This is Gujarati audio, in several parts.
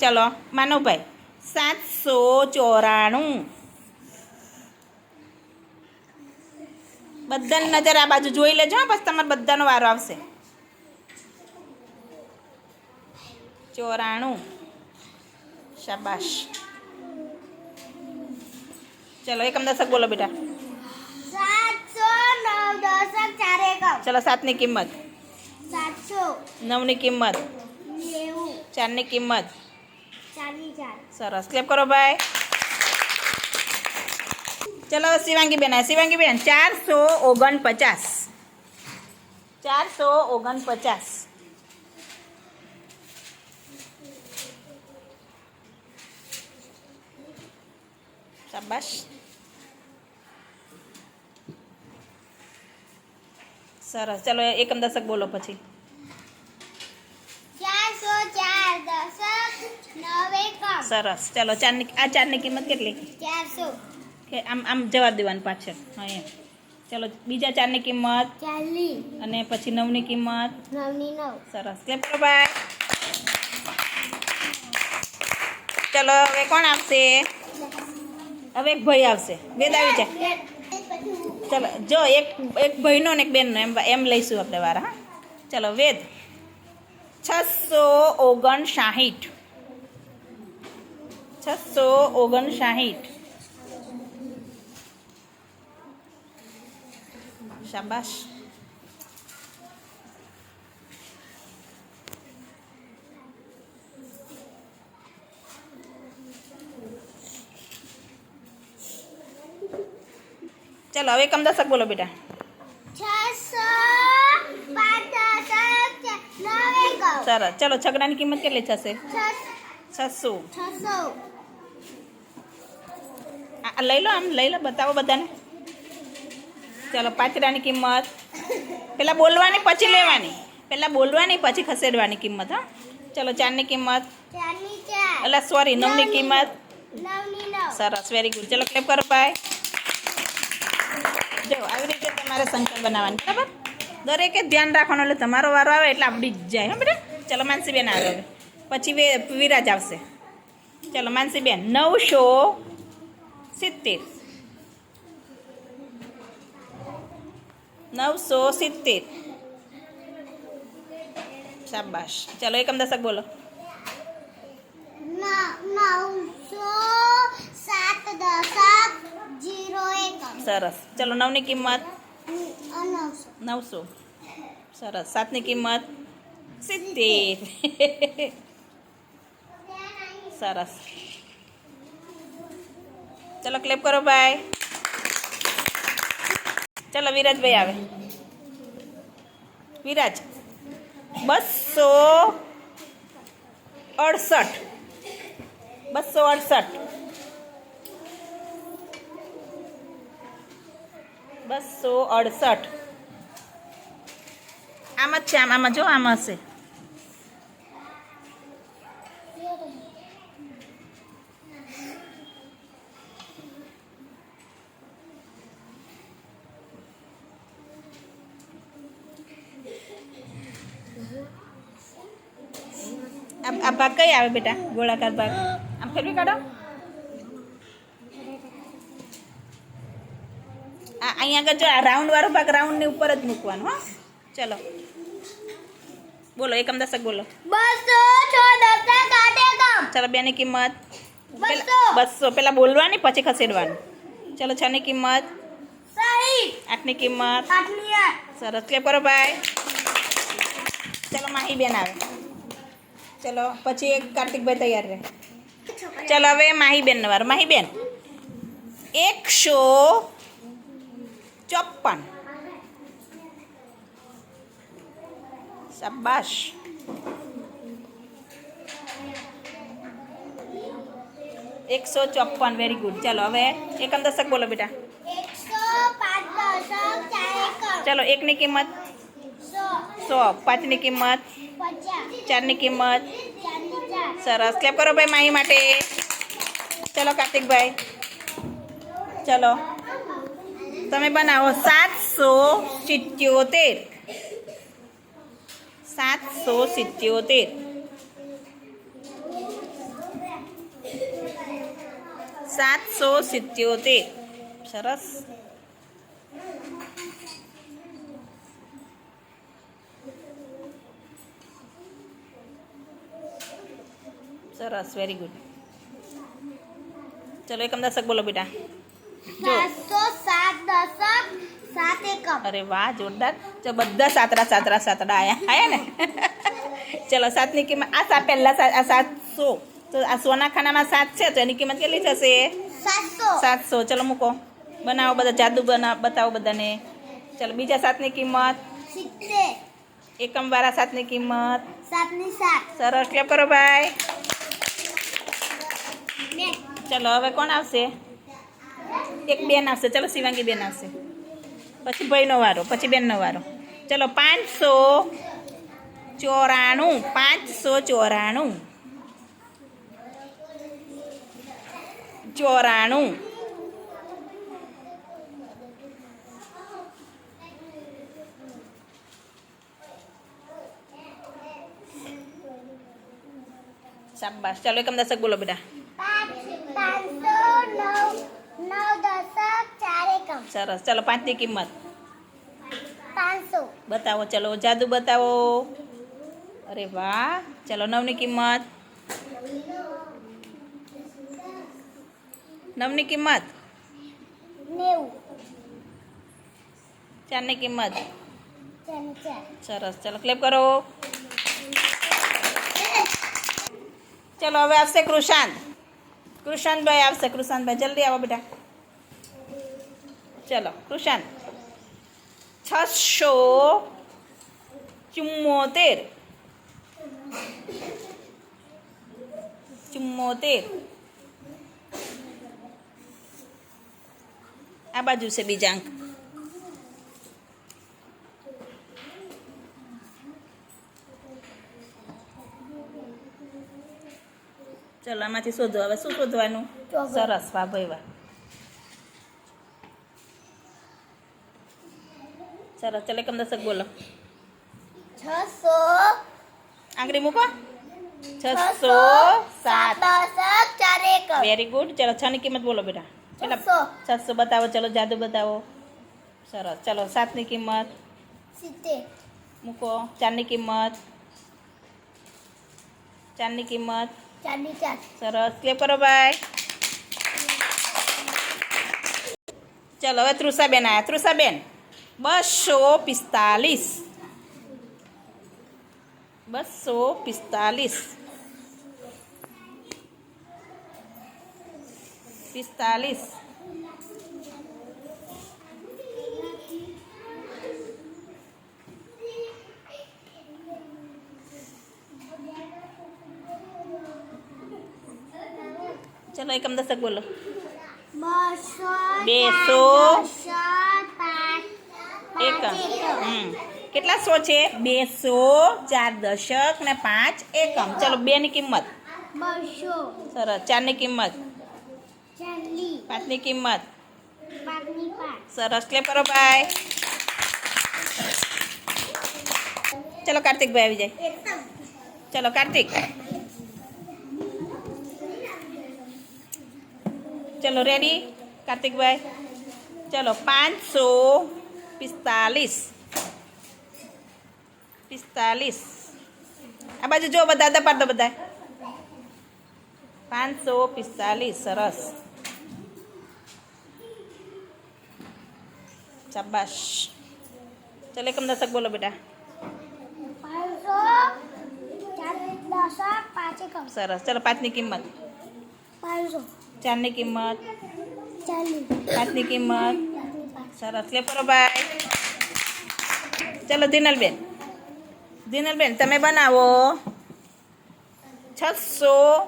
ચલો માનવભાઈ સાતસો ચોરાણું. બધાની નજર આ બાજુ જોઈ લેજો હો, પછી તમારે બધાનો વારો આવશે. ચોરાણું. શાબાશ. ચલો એકમ દશક બોલો બેટા. ચલો સાતની કિંમત. સાતસો. નવની કિંમત. ચારની કિંમત. સરસ. ક્લેપ કરો ભાઈ. ચલો, શિવાંગી બેન શિવાંગી બેન, ચારસો ઓગણપચાસ. ચારસો ઓગણપચાસ. શાબાશ. સરસ. ચલો, એકમ દશક બોલો પછી. સરસ ચલો ચારની આ ચારની કિંમત કેટલી ચારસો કે આમ આમ જવાબ દેવાનું પાછળ હા એમ ચલો બીજા ચારની કિંમત ચાલીસ અને પછી નવની કિંમત નવની નવ સરસ ક્લેપ કરો ભાઈ ચલો હવે કોણ આવશે હવે એક ભાઈ આવશે વેદ આવી જાય ચલો જો એક એક ભાઈનો ને એક બેનનો એમ એમ લઈશું આપણે વારા હા ચલો વેદ છસો ઓગણસાહીઠ છસો ઓગણસાહીઠ શાબાશ ચલો હવે કમ દશક બોલો બેટા છસો પાંચ દશક નવ એકમ સરસ ચલો છગડાની કિંમત કેટલી થશે છસ- છસો છસો આ લઈ લો આમ લઈ લો બતાવો બધાને. ચાલો પાતરાની કિંમત. પેલા બોલવાની પછી લેવાની. પહેલાં બોલવાની પછી ખસેડવાની કિંમત હા. ચલો ચારની કિંમત. એટલે સોરી નવની કિંમત. સરસ વેરી ગુડ ચલો ક્લેપ કરો ભાઈ જો આવી રીતે તમારે સંખ્યા બનાવવાની બરાબર? દરેકે ધ્યાન રાખવાનું એટલે તમારો વારો આવે એટલે આવડી જ જાય હા બેટા. ચલો માનસીબેન આવે પછી વિરાજ આવશે. ચલો માનસીબેન નવસો સિત્તેર. નવસો સિત્તેર. શાબાશ. ચાલો એકમ દશક બોલો. સરસ. ચલો, નવની કિંમત? નવસો. સરસ. સાતની કિંમત? સિત્તેર. સરસ. ચલો ક્લેપ કરો ભાઈ ચલો વિરાજભાઈ આવે વિરાજ બસો અડસઠ બસો અડસઠ બસો અડસઠ આમ જ છે આમ આમાં જો આમ હશે આ ભાગ કઈ આવે બેટા? ગોળાકાર ભાગ. આમ ફેરવી કાઢો. આ અહીંયા આગળ જો આ રાઉન્ડ વાળો ભાગ રાઉન્ડની ઉપર જ મૂકવાનો હા. ચલો. બોલો એકમ દશક બોલો. બસો છ દશક આઠ એકમ ચલો બેની કિંમત. પેલા બસો. પેલા બોલવાની પછી ખસેડવાનું. ચલો છ ની કિંમત. આઠની કિંમત સરસ. કે કરો ભાઈ. ચલો માહી બેન આવે. ચલો પછી એક કાર્તિકભાઈ તૈયાર રહે ચલો હવે માહી બેન વાર માહી બેન એકસો ચોપન શાબાશ એકસો ચોપન વેરી ગુડ ચાલો હવે એકમ દશક બોલો બેટા એકસો પાંચ દશક ચાર એકમ ચલો એકની કિંમત સો સો પાંચની કિંમત પચાસ ચારની કિંમત ચારની ચાર સરસ ક્લેપ કરો ભાઈ માહી માટે ચલો કાર્તિકભાઈ ચલો તમે બનાવો સાતસો સિત્યોતેર સાતસો સિત્યોતેર સાતસો સિત્યોતેર સરસ સરસ વેરી ગુડ ચલો એકમ દશક બોલો બેટા જો સાતસો સાત દશક સાત એકમ અરે વાહ જોરદાર ચલો બધા સાતરા સાતરા સાતડા આયા આયા ને ચલો સાતની કિંમત આ સાત પહેલા સાત આ સાતસો તો આ સોના ખાનામાં સાત છે તો એની કિંમત કેટલી થશે સાતસો સાતસો ચલો મૂકો બનાવો બધા જાદુ બના બતાવો બધાને ચલો બીજા સાતની કિંમત સિત્તેર એકમવાળા સાતની કિંમત સાતની સાત સરસ ક્લેપ કરો ભાઈ બે ચલો, હવે કોણ આવશે? એક બેન આવશે. ચલો, શિવાંગી બેન આવશે. પછી ભાઈનો વારો, પછી બેનનો વારો. ચલો, પાંચસો ચોરાણું પાંચસો ચોરાણું. ચોરાણું. શાબાશ. ચાલો, એકમ દશક બોલો બેટા સરસ ચલો પાંચની કિંમત પાંચસો બતાવો ચલો જાદુ બતાવો અરે વાહ ચલો નવની કિંમત નવની કિંમત નેવું ચારની કિંમત ચારની ચાર સરસ ચલો ક્લેપ કરો ચલો હવે આવશે કૃષાંત કૃષાંતભાઈ આવશે કૃષાંતભાઈ જલ્દી આવો બેટા ચલો કૃષાંત છસો ચુમ્મોતેર. ચુમ્મોતેર. આ બાજુ છે બીજા અંક. ચલો આમાંથી શોધો. હવે શું શોધવાનું? સરસ વાહ ભાઈ વાહ. સરસ ચલો એકમ દશક બોલો. છસો આંગળી મૂકો. છસો સાત. વેરી ગુડ ચલો છ ની કિંમત બોલો બેટા. ચાલો છસો. છસો બતાવો ચલો જાદુ બતાવો. સરસ. ચલો સાતની કિંમત. સિત્તેર. મૂકો. ચારની કિંમત. ચારની કિંમત. ચારની ચાર. સરસ. ક્લેપ કરો ભાઈ. ચલો હવે તૃષાબેન આવ્યા તૃષાબેન. બસો પિસ્તાલીસ. બસો પિસ્તાલીસ. પિસ્તાલીસ. ચલો એકમ દશક બોલો. બસો એકમ પાંચ એકમ હમ કેટલા સો છે બેસો ચાર દશક ને પાંચ એકમ ચલો બે ની કિંમત બસો સરસ ચારની કિંમત ચાલી પાંચની કિંમત પાંચની પાંચ સરસ ક્લેપ કરો ભાઈ ચલો કાર્તિકભાઈ આવી જાય એકમ ચલો કાર્તિક ચલો રેડી કાર્તિકભાઈ ચલો પાંચસો પિસ્તાલીસ. પિસ્તાલીસ. આ બાજુ જો બધા દપાડ દો બધા પાંચસો પિસ્તાલીસ સરસ. શાબાશ. ચલે એકમ દશક બોલો બેટા. સરસ. ચલો પાંચની કિંમત. ચારની કિંમત. પાંચની કિંમત. સરસ. લે પરો ભાઈ. ચલો, દિનલબેન. દિનલબેન, તમે બનાવો. છસો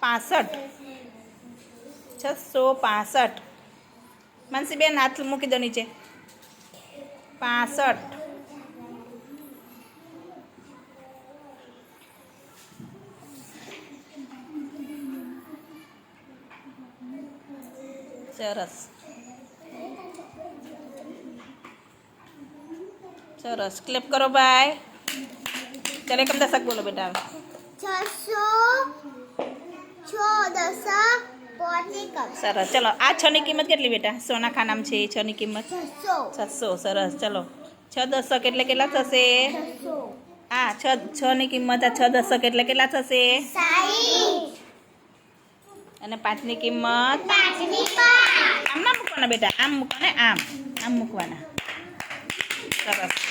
પાસઠ. છસો પાસઠ. માનસીબેન, હાથ મૂકી દો નીચે. પાસઠ. સરસ. સરસ ક્લેપ કરો ભાઈ ચાલો એકમ દશક બોલો બેટા હવે છસો છ કપ સરસ ચલો આ છ ની કિંમત કેટલી બેટા સોના ખાનામાં છે એ છ ની કિંમત છસો છસો સરસ ચલો છ દશક એટલે કેટલા થશે છસો આ છ છ ની કિંમત આ છ દશક એટલે કેટલા થશે સાઈઠ અને પાંચની કિંમત પાંચની પાંચ આમ ના મૂકવાના બેટા આમ મૂકવાના આમ આમ મૂકવાના સરસ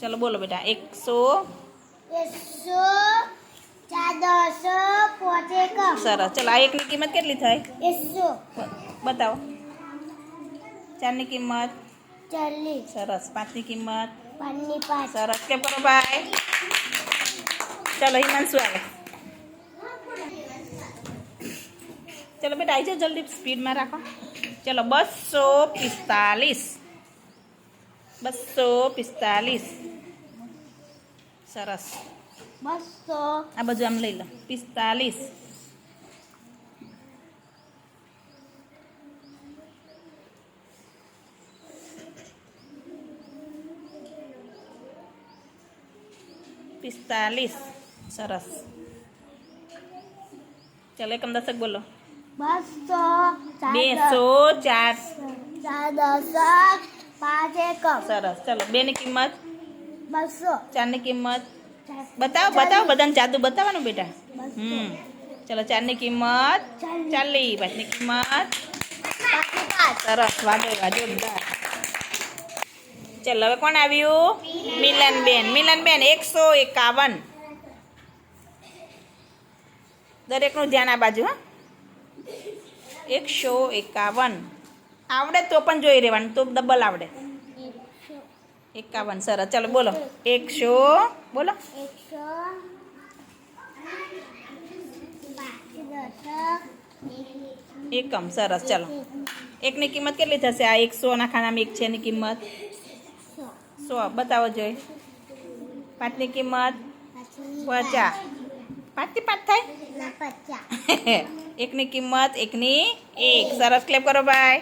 ચલો બોલો બેટા એકસો સરસ. ચલો આ એકની કિંમત કેટલી થાય? એકસો. બતાવો. ચારની કિંમત? ચાલીસ. સરસ. પાંચની કિંમત? પાંચની પાંચ. સરસ. કેમ કરો ભાઈ? ચલો હિમાંશુ આવે. ચલો બેટા આવી જાઓ જલ્દી સ્પીડમાં રાખો. ચલો બસો પિસ્તાલીસ. બસો પિસ્તાલીસ સરસ બસો આ બાજુ આમ લઈ લો પિસ્તાલીસ પિસ્તાલીસ સરસ ચાલો એકમ દશક બોલો બસો બેસો ચાર ચાર દશક પાંચ એકમ. સરસ. ચલો બેની કિંમત? બસો. ચારની કિંમત? બતાવો બતાવો બધાને જાદુ બતાવવાનું બેટા. હમ. ચલો ચારની કિંમત? ચાલી. પાંચની કિંમત? પાંચની સરસ. વાજો વાજો બધા. ચલો હવે કોણ આવ્યું? મિલન બેન મિલન બેન એકસો એકાવન. દરેકનું ધ્યાન આ બાજુ હા. એકસો એકાવન. આવડે તો પણ જોઈ રહેવાનું તો ડબલ આવડે. એકાવન સરસ. ચલો બોલો. એકસો બોલો. એકમ સરસ. ચાલો. એકની કિંમત કેટલી થશે? આ એકસોના ખાનામાં એક છે એની કિંમત. સો. બતાવો જોઈ. પાંચની કિંમત પચાસ. પાંચથી પાંચ થાય? એકની કિંમત એકની એક. સરસ. ક્લેપ કરો ભાઈ.